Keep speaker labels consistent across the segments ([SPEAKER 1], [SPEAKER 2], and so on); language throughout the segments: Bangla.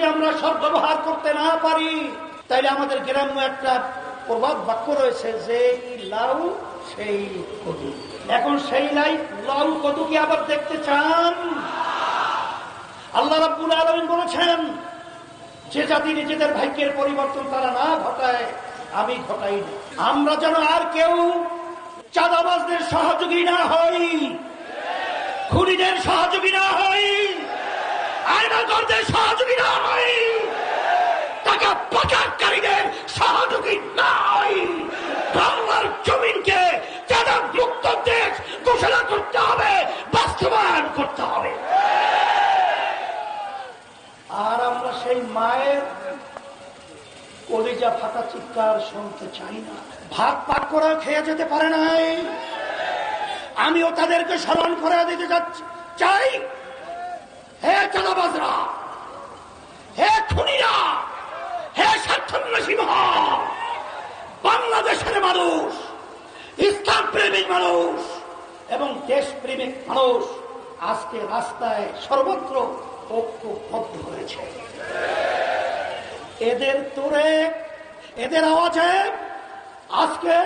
[SPEAKER 1] যদি আমরা সব ব্যবহার করতে না পারি, তাইলে আমাদের গ্রাম্য একটা প্রবাদ বাক্য রয়েছে যে লাউ, সেই কদু এখন সেই লাই, লাউ, কদু কি আবার দেখতে চান আল্লাহ রাব্বুল আলমিন বলেছেন, যে জাতি নিজেদের ভাগ্যের পরিবর্তন তারা না ঘটায়, আমি ঘটাই না। আমরা যেন আর কেউ চাঁদাবাজদের সহযোগী না হই, খুনিদের সহযোগী না হই আয়নাগরদের সহযোগী না হই পাচারকারীদের সহযোগী না জমিনকে চাঁদা মুক্ত দেশ ঘোষণা করতে হবে, বাস্তবায়ন করতে হবে। আর আমরা সেই মায়ের কলিজা ফাটা চিৎকার শুনতে চাই না। ভাত পাক করে খেয়ে যেতে পারে নাই। আমিও তাদেরকে স্মরণ করে দিতে চাই। হে চাঁদাবাজরা হে খুনিরা, হে স্বার্থন্বেষীরা বাংলাদেশের মানুষ ইসলাম প্রেমিক মানুষ এবং দেশ প্রেমিক মানুষ আজকে রাস্তায় সর্বত্র ঐক্যবদ্ধ হয়েছে। এদের তোরে, এদের আওয়াজে আজকে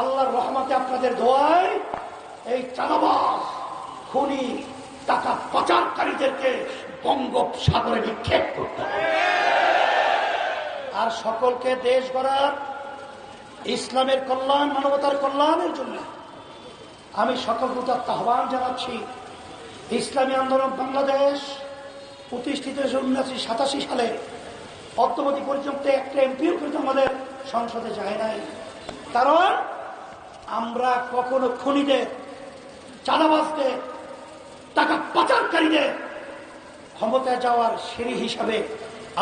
[SPEAKER 1] আল্লাহর রহমতে আপনাদের দোয়ায় এই চালাবাস খুনি টাকা পাচারকারীদেরকে বঙ্গোপসাগরে নিক্ষেপ করতে আর সকলকে দেশ গড়ার, ইসলামের কল্যাণ, মানবতার কল্যাণের জন্য আমি সকল প্রতাত্ম আহ্বান জানাচ্ছি। ইসলামী আন্দোলন বাংলাদেশ প্রতিষ্ঠিত হয়েছে উনিশশো সাতাশি সালে। অদ্যবধি পর্যন্ত একটা এমপিও কিন্তু আমাদের সংসদে যায় নাই। কারণ আমরা কখনো খুনিদের, চাঁদাবাজদের টাকা পাচারকারীদের ক্ষমতায় যাওয়ার সিঁড়ি হিসাবে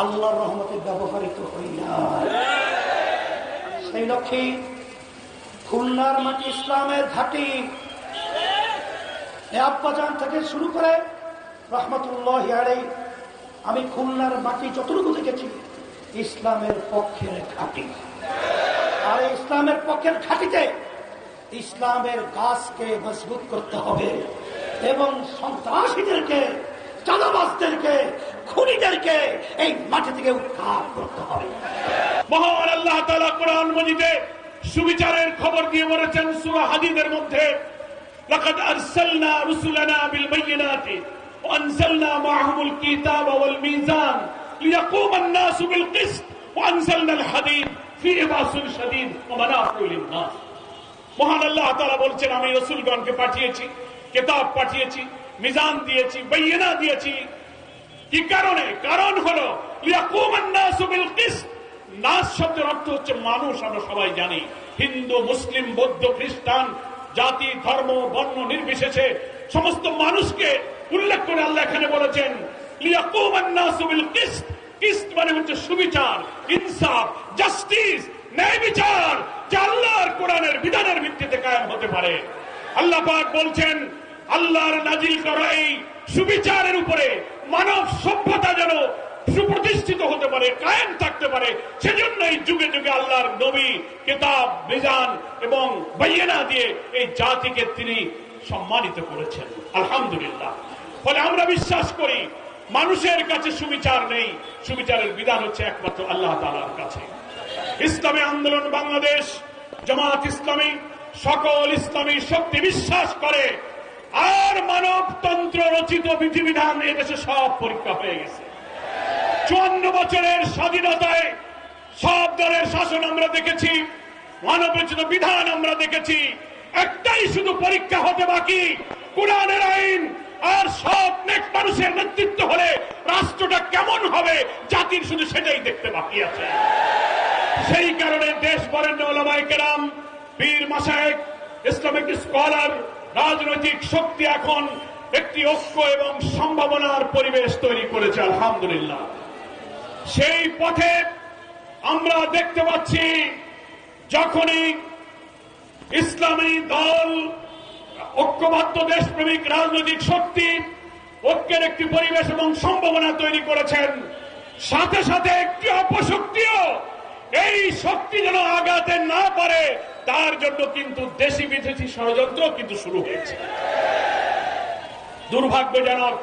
[SPEAKER 1] আল্লাহর রহমতে ব্যবহৃত হই না। সেই লক্ষ্যে খুলনার মাটি ইসলামের ঘাটি আব্বাজান থেকে শুরু করে রহমতুল্লাহ আমি খুলনার মাটি যতটুকু দেখেছি, ইসলামের পক্ষের ঘাটি। আর ইসলামের পক্ষের ঘাটিতে ইসলামের গাছকে মজবুত করতে হবে। এবং সন্ত্রাসীদেরকে চাঁদাবাজদেরকে খুনিদেরকে এই মাটি থেকে উদ্ধার করতে হবে
[SPEAKER 2] মহান আল্লাহ তালা কোরআন মজিদে সুবিচারের খবর দিয়ে বলেছেন সুরা হাদিদের মধ্যে لقد أرسلنا رسلنا بالبينات وأنزلنا معهم الكتاب والميزان ليقوم الناس بالقسط وأنزلنا الحديد فيه بأس شديد ومنافع للناس মহান আল্লাহ তারা বলছেন আমি রসুলগণকে পাঠিয়েছি কেতাব পাঠিয়েছি, মিজান দিয়েছি বৈনা দিয়েছি। কি কারণে? কারণ হলো শব্দের অর্থ হচ্ছে মানুষ, আমরা সবাই জানি। হিন্দু, মুসলিম, বৌদ্ধ, খ্রিস্টান, জাতি, ধর্ম, বর্ণ নির্বিশেষে সমস্ত মানুষকে উল্লেখ করে আল্লাহ এখানে বলেছেন মানে হচ্ছে সুবিচার, ইনসাফ, জাস্টিস, ন্যায় বিচার, যা আল্লাহর কোরআনের বিধানের ভিত্তিতে কায়েম হতে পারে। আল্লাহ পাক বলছেন আল্লাহর নাজিল করা এই সুবিচারের উপরে মানব সভ্যতা যেন সুপ্রতিষ্ঠিত হতে পারে, কায়েম থাকতে পারে সেজন্য এই যুগে যুগে আল্লাহর নবী কিতাব বিজান এবং বাইয়েনা দিয়ে এই জাতিকে তিনি সম্মানিত করেছেন। আলহামদুলিল্লাহ। ফলে আমরা বিশ্বাস করি, মানুষের কাছে সুবিচার নেই, সুবিচারের বিধান হচ্ছে একমাত্র আল্লাহ তালার কাছে। ইসলামী আন্দোলন বাংলাদেশ, জামাত ইসলামী, সকল ইসলামী শক্তি বিশ্বাস করে আর মানবতন্ত্র রচিত বিধিবিধান এদেশে সব পরীক্ষা হয়ে গেছে। চুয়ান্ন বছরের স্বাধীনতায় সব দলের শাসন আমরা দেখেছি মানব রচিত বিধান আমরা দেখেছি, একটাই শুধু পরীক্ষা হতে বাকি, কোরআনের আইন আর সব নেক মানুষের নেতৃত্ব হলে রাষ্ট্রটা কেমন হবে, জাতির শুধু সেটাই দেখতে বাকি আছে। সেই কারণে দেশ বরেণ্য ওলামাই কেরাম বীর মাসায়েক ইসলামিক স্কলার রাজনৈতিক শক্তি এখন একটি ঐক্য এবং সম্ভাবনার পরিবেশ তৈরি করেছে, আলহামদুলিল্লাহ। সেই পথে আমরা দেখতে পাচ্ছি, যখনই ইসলামী দল, ঐক্যবদ্ধ দেশপ্রেমিক রাজনৈতিক শক্তি ঐক্যের একটি পরিবেশ এবং সম্ভাবনা তৈরি করেছেন, সাথে সাথে একটি অপশক্তিও এই শক্তি যেন আগাতে না পারে, তার জন্য কিন্তু দেশি বিদেশি ষড়যন্ত্র কিন্তু শুরু হয়েছে। দুর্ভাগ্যজনক,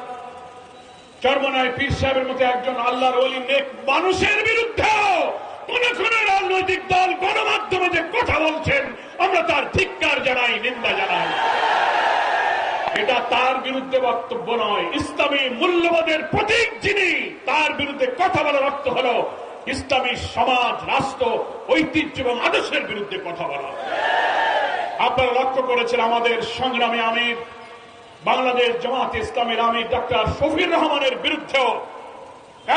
[SPEAKER 2] চর্মনায় পীর সাহেবের মতো একজন আল্লাহর অলি নেক মানুষের বিরুদ্ধেও কোন কোন রাজনৈতিক দল গণমাধ্যমে যে কথা বলছেন, আমরা তার ধিক্কার জানাই, নিন্দা জানাই। এটা তার বিরুদ্ধে বক্তব্য নয়, ইসলামী মূল্যবোধের প্রতীক যিনি, তার বিরুদ্ধে কথা বলার অর্থ হল ইসলামী সমাজ, রাষ্ট্র, ঐতিহ্য এবং আদর্শের বিরুদ্ধে কথা বলা। আপনারা লক্ষ্য করেছেন আমাদের সংগ্রামী আমির, বাংলাদেশ জামাত ইসলামের আমির ডক্টর শফির রহমানের বিরুদ্ধেও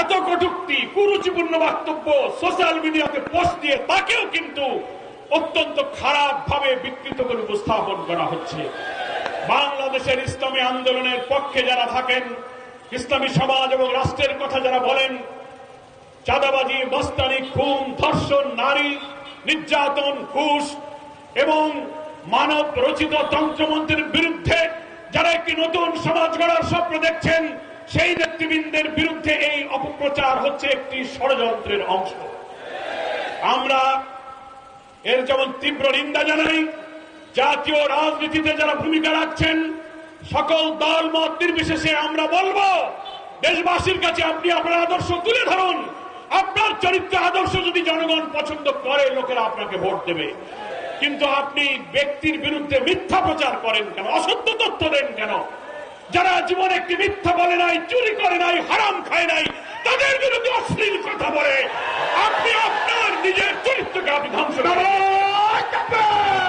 [SPEAKER 2] এত কটুক্তি, কুরুচিপূর্ণ বক্তব্য সোশ্যাল মিডিয়াতে পোস্ট দিয়ে তাকেও কিন্তু অত্যন্ত খারাপ ভাবে বিকৃত করে উপস্থাপন করা হচ্ছে। বাংলাদেশের ইসলামী আন্দোলনের পক্ষে যারা থাকেন, ইসলামী সমাজ এবং রাষ্ট্রের কথা যারা বলেন চাঁদাবাজি, মস্তানি, খুন, ধর্ষণ, নারী, নির্যাতন, ঘুষ এবং মানব রচিত তন্ত্রমন্ত্রের বিরুদ্ধে যারা একটি নতুন সমাজ গড়ার স্বপ্ন দেখছেন, সেই নেতৃবৃন্দের বিরুদ্ধে এই অপপ্রচার হচ্ছে একটি ষড়যন্ত্রের অংশ। আমরা এর যেমন তীব্র নিন্দা জানাই, জাতীয় রাজনীতিতে যারা ভূমিকা রাখছেন, সকল দল মত নির্বিশেষে আমরা বলব, দেশবাসীর কাছে আপনি আপনার আদর্শ তুলে ধরুন। আপনার চরিত্র আদর্শ যদি জনগণ পছন্দ করে, লোকেরা আপনাকে ভোট দেবে। কিন্তু আপনি ব্যক্তির বিরুদ্ধে মিথ্যা প্রচার করেন কেন? অসত্য তথ্য দেন কেন? যারা জীবনে একটি মিথ্যা বলে নাই, চুরি করে নাই, হারাম খায় নাই, তাদের বিরুদ্ধে অশ্লীল কথা বলে। আপনি আপনার নিজের চরিত্রকে আপনি ধ্বংস করেন।